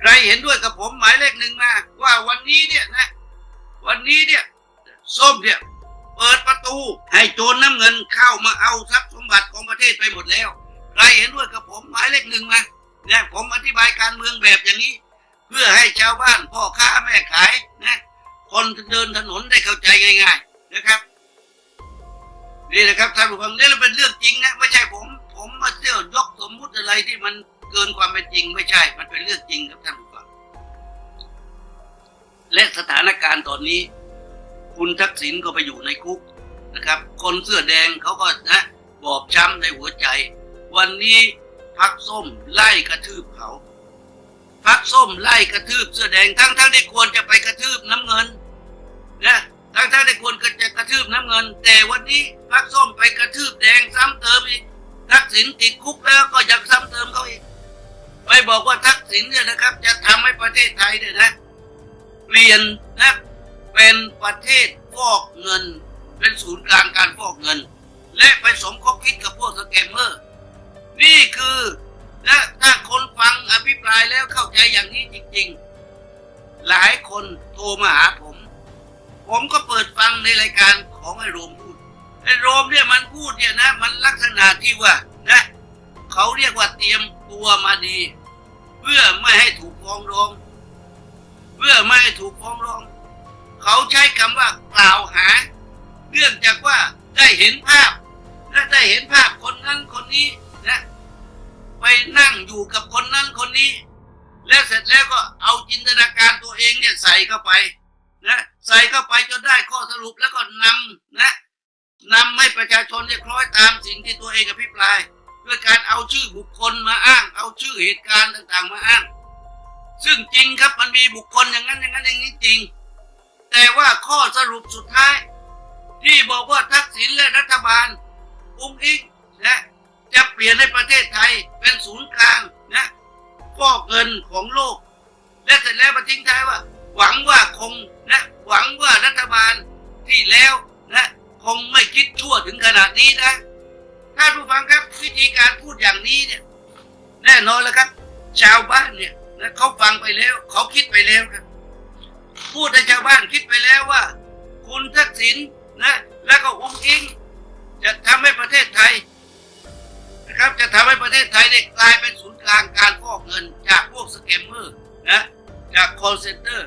ใครเห็นด้วยกับผมหมายเลขหนึ่งมาว่าวันนี้เนี่ยนะ วันนี้เนี่ยส้มเนี่ยเปิดประตูให้โจรน้ำเงินเข้ามาเอาทรัพย์สมบัติของประเทศไปหมดแล้ว ใครเห็นด้วยกับผมหมายเลขหนึ่งมาเนี่ยผมอธิบายการเมืองแบบอย่างนี้ เพื่อให้ชาวบ้านพ่อค้าแม่ขายนะคนเดินถนนได้เข้าใจง่าย ๆ นะครับนี่นะครับท่านผู้ฟังนี่เราเป็นเรื่องจริงนะไม่ใช่ผม ผมมาเที่ยวยกสมมุติอะไรที่มัน เกินความเป็นจริงไม่ใช่ มันเป็นเรื่องจริงครับท่านผู้ฟังและสถานการณ์ตอนนี้ คุณทักษิณก็ไปอยู่ในคุกนะครับ คนเสื้อแดงเขาก็นะบอบช้ำในหัวใจ วันนี้พักส้มไล่กระทืบเขาพักส้มไล่กระทืบเสื้อแดงทั้งทั้งๆที่ควรจะไปกระทืบน้ำเงินนะทั้งทั้งๆที่ควรจะกระทืบน้ำเงิน แต่วันนี้พักส้มไปกระทืบแดงซ้ำเติมอีกทักษิณติดคุกแล้วก็ยังซ้ำเติมเขาอีก ไปบอกว่าทักษิณเนี่ยนะครับ จะทำให้ประเทศไทยเนี่ยนะเปลี่ยนนะเป็นประเทศฟอกเงิน เป็นศูนย์กลางการฟอกเงิน และไปสมคบคิดกับพวกสแกมเมอร์ นี่คือนะถ้าคนฟังอภิปรายแล้วเข้าใจอย่างนี้จริง ๆ หลายคนโทรมาหาผม ผมก็เปิดฟังในรายการของไอ้โรมพูดไอ้โรมเนี่ยมันพูดเนี่ยนะ มันลักษณะที่ว่านะเขาเรียกว่าเตรียม ตัวมาดี เพื่อไม่ให้ถูกฟ้องร้อง เพื่อไม่ให้ถูกฟ้องร้อง เขาใช้คำว่ากล่าวหาเนื่องจากว่าได้เห็นภาพ และได้เห็นภาพคนนั้นคนนี้นะ ไปนั่งอยู่กับคนนั้นคนนี้ แล้วเสร็จแล้วก็เอาจินตนาการตัวเองเนี่ยใส่เข้าไปนะใส่เข้าไปจนได้ข้อสรุปแล้วก็นำนะนำให้ประชาชนเนี่ยคล้อยตามสิ่งที่ตัวเองอภิปราย ด้วยการเอาชื่อบุคคลมาอ้าง เอาชื่อเหตุการณ์ต่างๆ มาอ้าง ซึ่งจริงครับมันมีบุคคลอย่างนั้นอย่างนั้นอย่างนี้จริง แต่ว่าข้อสรุปสุดท้าย ที่บอกว่าทักษิณและรัฐบาลอุ้งอิงนะจะเปลี่ยนให้ประเทศไทยเป็นศูนย์กลางนะฟอกเงินของโลก และเสร็จแล้วมาทิ้งท้ายว่า หวังว่าคงนะหวังว่ารัฐบาลที่แล้วนะคงไม่คิดชั่วถึงขนาดนี้นะ ท่านผู้ฟังครับวิธีการพูดอย่างนี้เนี่ยแน่นอนแล้วครับ ชาวบ้านเนี่ยนะเขาฟังไปแล้ว เขาคิดไปแล้วครับ พูดให้ชาวบ้านคิดไปแล้วว่า คุณทักษิณนะ แล้วก็องค์อิงจะทำให้ประเทศไทยนะครับ จะทำให้ประเทศไทยเนี่ยกลายเป็นศูนย์กลางการฟอกเงิน จากพวกสแกมเมอร์นะจาก call center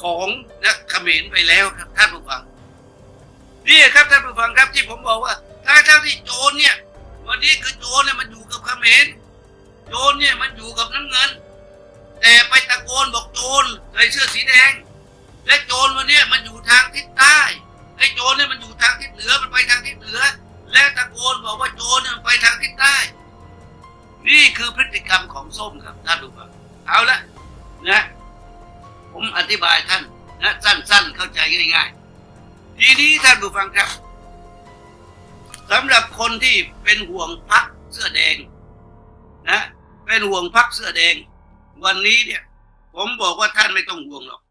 ของนะเขมรไปแล้วครับท่านผู้ฟังนี่ครับท่านผู้ฟังครับที่ผมบอกว่า ถ้าเท่าที่โจรเนี่ย วันนี้คือโจรเนี่ยมันอยู่กับเขมรโจรเนี่ยมันอยู่กับน้ำเงิน แต่ไปตะโกนบอกโจรใส่เสื้อสีแดง และโจรวันนี้มันอยู่ทางทิศใต้ไอ้โจรเนี่ยมันอยู่ทางทิศเหนือมันไปทางทิศเหนือ และตะโกนบอกว่าโจรเนี่ยมันไปทางทิศใต้ นี่คือพฤติกรรมของส้มครับท่านผู้ฟังเอาละนะ ผมอธิบายท่านนะสั้นๆเข้าใจง่ายๆทีนี้ท่านผู้ฟังครับ สำหรับคนที่เป็นห่วงพักเสื้อแดงนะเป็นห่วงพักเสื้อแดง วันนี้เนี่ย ผมบอกว่าท่านไม่ต้องห่วงหรอก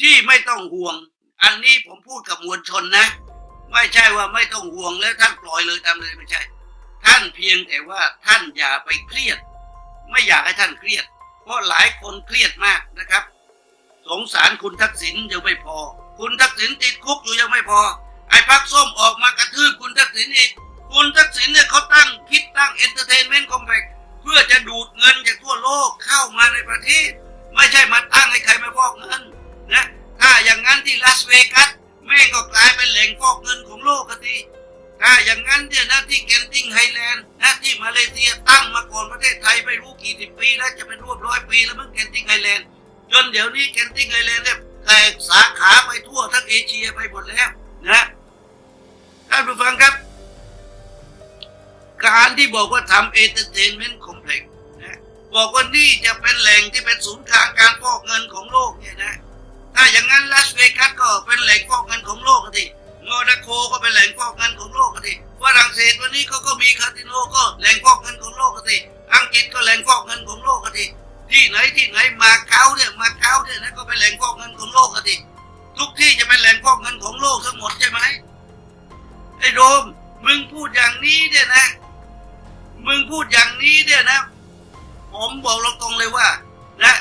ที่ไม่ต้องห่วง อันนี้ผมพูดกับมวลชนนะ ไม่ใช่ว่าไม่ต้องห่วงแล้วท่านปล่อยเลยตามเลยไม่ใช่ ท่านเพียงแต่ว่าท่านอย่าไปเครียด ไม่อยากให้ท่านเครียด เพราะหลายคนเครียดมากนะครับ สงสารคุณทักษิณยังไม่พอ คุณทักษิณติดคุกอยู่ยังไม่พอ ไอ้พักส้มออกมากระทืบคุณทักษิณอีก คุณทักษิณเนี่ยเขาตั้งคิดตั้งเอนเตอร์เทนเมนต์คอมเพล็กเพื่อจะดูดเงินจากทั่วโลกเข้ามาในประเทศ ไม่ใช่มาตั้งให้ใครมาฟอกเงินนะถ้าอย่างนั้นที่ลาสเวกัสแม่งก็กลายเป็นแหล่งฟอกเงินของโลกกันทีถ้าอย่างนั้นเนี่ยนะที่แกนติงไฮแลนด์นะที่มาเลเซียตั้งมาก่อนประเทศไทยไม่รู้กี่สิบปีแล้วจะเป็นรวบร้อยปีแล้วมั้งแกนติงไฮแลนด์จนเดี๋ยวนี้แกนติงไอแลนด์เนี่ยแตกสาขาไปทั่วทั้งเอเชียไปหมดแล้วนะานผู้ฟังครับ การที่บอกว่าทำเอเ r อร์เทนเมนต์คอมเพล็กซ์นะบอกว่านี่จะเป็นแหล่งที่เป็นศูนย์กลางการฟอกเงินของโลกเนี่ยนะ ถ้าอย่างนั้นลาสเวกัสก็เป็นแหล่งฟอกเงินของโลกกันทีโมนาโคก็เป็นแหล่งฟอกเงินของโลกกันทีฝรั่งเศสวันนี้เขาก็มีคาสิโนก็แหล่งฟอกเงินของโลกกันทีอังกฤษก็แหล่งฟอกเงินของโลกกันทีที่ไหนที่ไหนมาเก๊าเนี่ยมาเก๊าเนี่ยนะก็เป็นแหล่งฟอกเงินของโลกกันดิทุกที่จะเป็นแหล่งฟอกเงินของโลกทั้งหมดใช่ไหม ไอ้โดม มึงพูดอย่างนี้เนี่ยนะ มึงพูดอย่างนี้เนี่ยนะ ผมบอกเราตรงเลยว่า นะ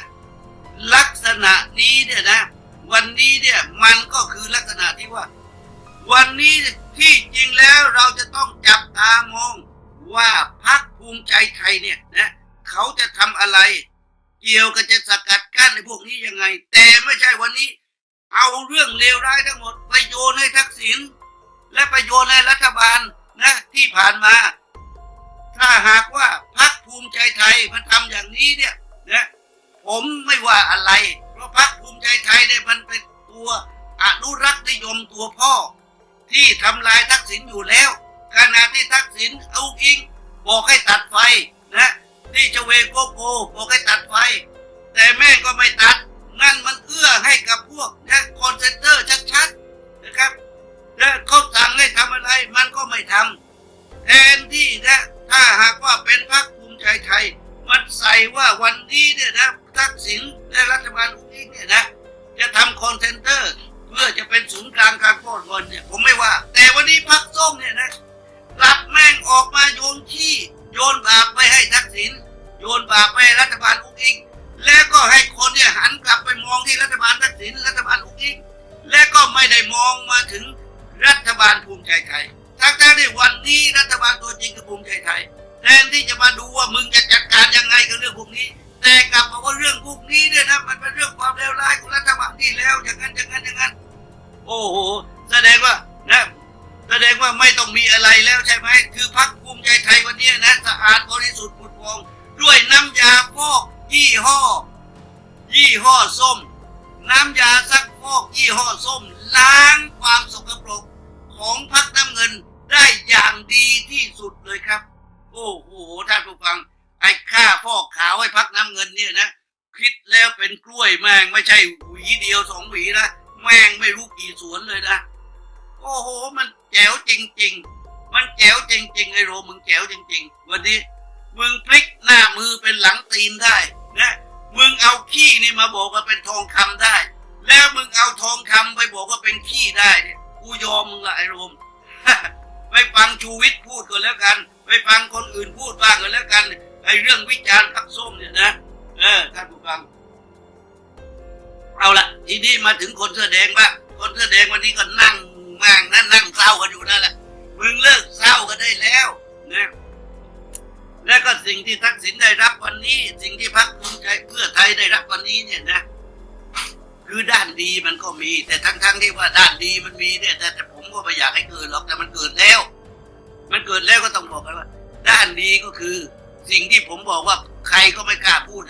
ลักษณะนี้เนี่ยนะ วันนี้เนี่ยมันก็คือลักษณะที่ว่า วันนี้ที่จริงแล้วเราจะต้องจับตามองว่าพักภูมิใจไทยเนี่ยนะเขาจะทำอะไร เกี่ยวกับจะสกัดกั้นในพวกนี้ยังไง แต่ไม่ใช่วันนี้ เอาเรื่องเลวร้ายทั้งหมดไปโยนให้ทักษิณ และไปโยชน์ให้รัฐบาลนะที่ผ่านมา ถ้าหากว่าพักภูมิใจไทยมันทำอย่างนี้เนี่ยนะผมไม่ว่าอะไร เพราะพักภูมิใจไทยเนี่ยมันเป็นตัวอนุรักษ์นิยมตัวพ่อ ที่ทำลายทักษิณอยู่แล้วขณะที่ทักษิณเอาอิงบอกให้ตัดไฟนะที่เจเวโกโกบอกให้ตัดไฟ แต่แม่ก็ไม่ตัดนั่นมันเอื้อให้กับพวกนะคอนเซนเตอร์ชัดๆนะครับ และเขาสั่งให้ทำอะไรมันก็ไม่ทำแทนที่นะ ถ้าหากว่าเป็นพรรคภูมิใจไทย มันใส่ว่าวันนี้เนี่ยนะทักษิณและรัฐบาลอุ้งอิงเนี่ยนะ จะทำคอนเซนเตอร์เพื่อจะเป็นศูนย์กลางการฟอกเงินเนี่ยผมไม่ว่า แต่วันนี้พรรคส้มเนี่ยนะกลับแม่งออกมาโยนขี้โยนบาปไปให้ทักษิณโยนบาปไปให้รัฐบาลอุ้งอิงแล้วก็ให้คนเนี่ยหันกลับไปมองที่รัฐบาลทักษิณรัฐบาลอุ้งอิงและก็ไม่ได้มองมาถึง รัฐบาลภูมิใจไทยทั้งๆที่วันนี้รัฐบาลตัวจริงคือภูมิใจไทยแทนที่จะมาดูว่ามึงจะจัดการยังไงกับเรื่องพวกนี้ แต่กลับมาว่าเรื่องพวกนี้เนี่ยนะมันเป็นเรื่องความเลวร้ายของรัฐบาลที่แล้วอย่างนั้นอย่างนั้นอย่างนั้น โอ้โหแสดงว่านะแสดงว่าไม่ต้องมีอะไรแล้วใช่ไหมคือพรรคภูมิใจไทยวันนี้นะสะอาดบริสุทธิ์ผุดพองด้วยน้ำยาฟอกยี่ห้อ ยี่ห้อส้ม น้ำยาซักฟอกยี่ห้อส้ม ล้างความสกปรกของพักน้ำเงินได้อย่างดีที่สุดเลยครับ โอ้โหท่านผู้ฟัง ไอ้ค่าฟอกขาวให้พักน้ำเงินเนี่ยนะคิดแล้วเป็นกล้วยแมงไม่ใช่หวีเดียวสองหวีนะแมงไม่รู้กี่สวนเลยนะโอ้โห มันแจ๋วจริง ๆ มันแจ๋วจริง ๆ ไอ้โรมึงแจ๋วจริง ๆ วันนี้มึงพลิกหน้ามือเป็นหลังตีนได้นะมึงเอาขี้นี่มาบอกว่าเป็นทองคำได้ แล้วมึงเอาทองคำไปบอกว่าเป็นขี้ได้เนี่ยกูยอมมึงละไอ้รมไปฟังชูวิทย์พูดก่อนแล้วกัน ไปฟังคนอื่นพูดบ้างกันแล้วกันไอ้เรื่องวิจารณ์พักส้มเนี่ยนะเออท่านผู้ฟัง เอาละทีนี้มาถึงคนเสื้อแดงบ้างคนเสื้อแดงวันนี้ก็นั่งมั่งนั่นนั่งเศร้ากันอยู่นั่นแหละมึงเลิกเศร้ากันได้แล้วนะและก็สิ่งที่ทักษิณได้รับวันนี้ สิ่งที่พรรคภูมิใจเพื่อไทยได้รับวันนี้เนี่ยนะ คือด้านดีมันก็มี แต่ทั้งๆที่ว่าด้านดีมันมีเนี่ยแต่แต่ผมก็ไม่อยากให้เกิดหรอกแต่มันเกิดแล้ว มันเกิดแล้วก็ต้องบอกกันว่า ด้านดีก็คือ สิ่งที่ผมบอกว่าใครก็ไม่กล้าพูด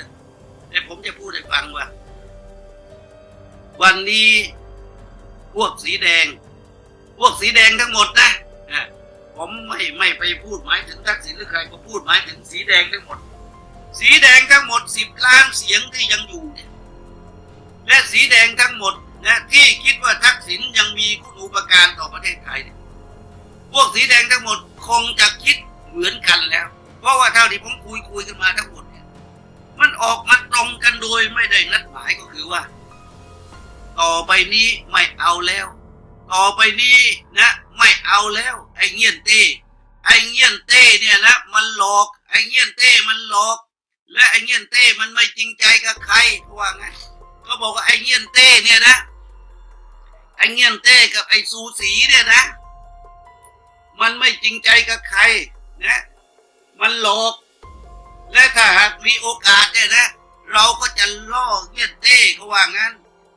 แต่ผมจะพูดให้ฟังว่า วันนี้พวกสีแดง พวกสีแดงทั้งหมดนะอะผมไม่ไม่ไปพูดหมายถึงทักษิณหรือใครก็พูดหมายถึงสีแดงทั้งหมด สีแดงทั้งหมดสิบล้านเสียงที่ยังอยู่เนี่ย และสีแดงทั้งหมดนะที่คิดว่าทักษิณยังมีคุณูปการต่อประเทศไทยเนี่ยพวกสีแดงทั้งหมดคงจะคิดเหมือนกันแล้ว เพราะว่าเท่าที่ผมคุยคุยกันมาทั้งหมดเนี่ยมันออกมาตรงกันโดยไม่ได้นัดหมายก็คือว่า ต่อไปนี้ไม่เอาแล้ว ต่อไปนี้นะ ไม่เอาแล้ว ไอ้เงี้ยนเต้ไอ้เงี้ยนเต้เนี่ยนะมันหลอก ไอ้เงี้ยนเต้มันหลอก และไอ้เงี้ยนเต้มันไม่จริงใจกับใครเขาว่าไง เขาบอกว่าไอ้เงียนเต้เนี่ยนะ ไอ้เงียนเต้กับไอ้ซูสีเนี่ยนะ มันไม่จริงใจกับใครนะ มันหลอก และถ้าหากมีโอกาสเนี่ยนะ เราก็จะล่อเงียนเต้เขาว่างั้น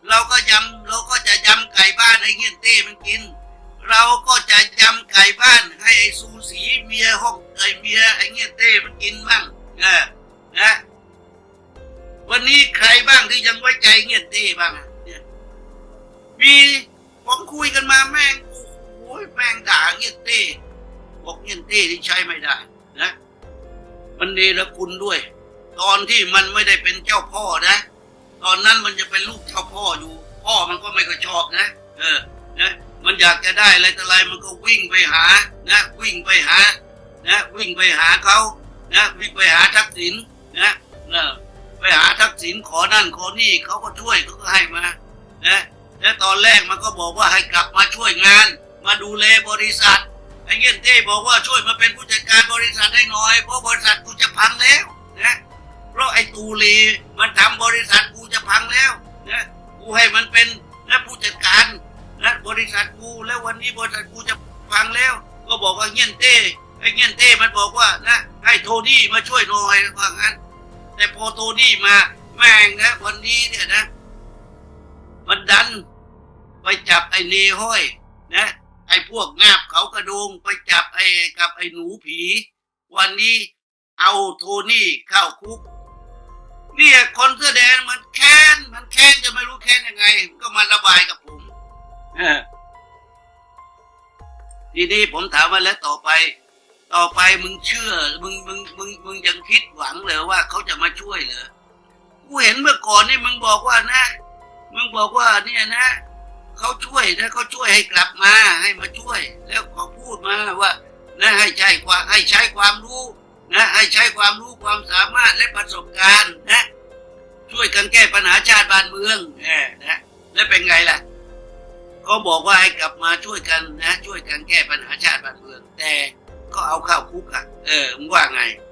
เราก็ยำเราก็จะยำไก่บ้านให้เงียนเต้มันกิน เราก็จะยำไก่บ้านให้ไอ้ซูสีเมียห้องไอ้เมียไอ้เงียนเต้มันกินมั่งเออนะ วันนี้ใครบ้างที่ยังไว้ใจเงียนเต้บ้างเนี่ยมีผมคุยกันมาแม่งโอ้โหแม่งด่าเงียนเต้บอกเงียนเต้ที่ใช้ไม่ได้นะมันเนรคุณด้วย ตอนที่มันไม่ได้เป็นเจ้าพ่อนะ ตอนนั้นมันจะเป็นลูกเจ้าพ่ออยู่ พ่อมันก็ไม่ค่อยชอบนะ เออนะมันอยากจะได้อะไรแต่อะไรมันก็วิ่งไปหา นะ วิ่งไปหา นะ วิ่งไปหาเขานะ วิ่งไปหาทักษิณนะเออ ไปหาทักษิณขอนั่นขอนี่เขาก็ช่วยเขาก็ให้มานะและตอนแรกมันก็บอกว่าให้กลับมาช่วยงาน มาดูแลบริษัทไอ้เงี้ยเต้บอกว่าช่วยมาเป็นผู้จัดการบริษัทให้หน่อยเพราะบริษัทกูจะพังแล้วนะเพราะไอ้ตูลีมันทำบริษัทกูจะพังแล้วนะกูให้มันเป็นนะผู้จัดการนะบริษัทกูแล้ววันนี้บริษัทกูจะพังแล้ว ก็บอกว่าเงี้ยเต้ไอ้เงี้ยเต้มันบอกว่านะให้โทนี่มาช่วยหน่อยว่างั้น แต่พอโทนี่มา แม่งนะวันนี้เนี่ยนะ มันดัน ไปจับไอ้เนห้อยนะไอ้พวกงาบเขากระโดงไปจับไอ้กับไอ้หนูผี วันนี้เอาโทนี่เข้าคุก เนี่ยคนเสื้อแดงมันแค้น มันแค้นจะไม่รู้แค้นยังไง ก็มาระบายกับผมทีนี้ผมถามว่าแล้วต่อไป ต่อไปมึงเชื่อ มึงมึงมึงมึงยังคิดหวังเหรอว่าเขาจะมาช่วยเหรอกูเห็นเมื่อก่อนนี่มึงบอกว่านะ มึงบอกว่าเนี่ยนะเขาช่วยนะเขาช่วยให้กลับมาให้มาช่วย แล้วเขาพูดมาว่า นะให้ใช้ความให้ใช้ความรู้นะให้ใช้ความรู้ความสามารถและประสบการณ์นะ ช่วยกันแก้ปัญหาชาติบ้านเมืองเออนะแล้วเป็นไงล่ะเขาบอกว่าให้กลับมาช่วยกันนะ ช่วยกันแก้ปัญหาชาติบ้านเมือง แต่ ก็เอาเข้าคุกอะ เออมึงว่าไงผ